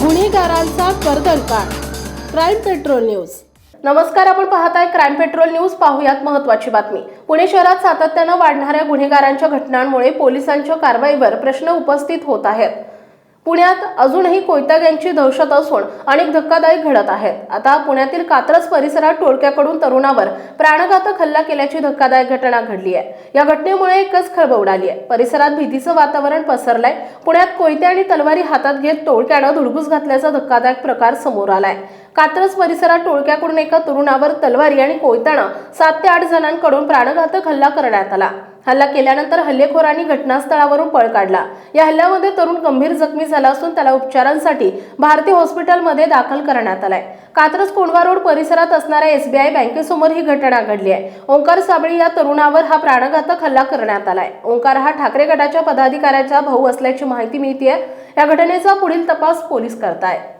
गुन्हेगारांचा कर्दनकाळ crime patrol news. नमस्कार आपण पाहताय क्राईम पेट्रोल न्यूज. पाहूयात महत्वाची बातमी. पुणे शहरात सातत्यानं वाढणाऱ्या गुन्हेगारांच्या घटनांमुळे पोलिसांच्या कारवाईवर प्रश्न उपस्थित होत आहेत. पुण्यात अजूनही कोयता गँगची दहशत असून अनेक धक्कादायक घडत आहेत. आता पुण्यातील कात्रज परिसरात टोळक्याकडून तरुणावर प्राणघातक हल्ला केल्याची धक्कादायक घटना घडली आहे. या घटनेमुळे एकच खळबळ उडाली आहे. परिसरात भीतीचं वातावरण पसरलंय. पुण्यात कोयते आणि तलवारी हातात घेत टोळक्यानं धुडगूस घातल्याचा धक्कादायक प्रकार समोर आलाय. कात्रज परिसरात टोळक्याकडून एका तरुणावर तलवारी आणि कोयताना सात ते आठ जणांकडून प्राणघातक हल्ला करण्यात आला. हल्ला केल्यानंतर हल्लेखोरांनी घटनास्थळावरून पळ काढला. या हल्ल्यामध्ये तरुण गंभीर जखमी झाला असून त्याला उपचारांसाठी भारती हॉस्पिटलमध्ये दाखल करण्यात आलाय. कात्रज कोंडवा रोड परिसरात असणाऱ्या एसबीआय बँकेसमोर ही घटना घडली आहे. ओंकार साबळी या तरुणावर हा प्राणघातक हल्ला करण्यात आलाय. ओंकार हा ठाकरे गटाच्या पदाधिकाऱ्याचा भाऊ असल्याची माहिती मिळते या घटनेचा पुढील तपास पोलीस करतायत.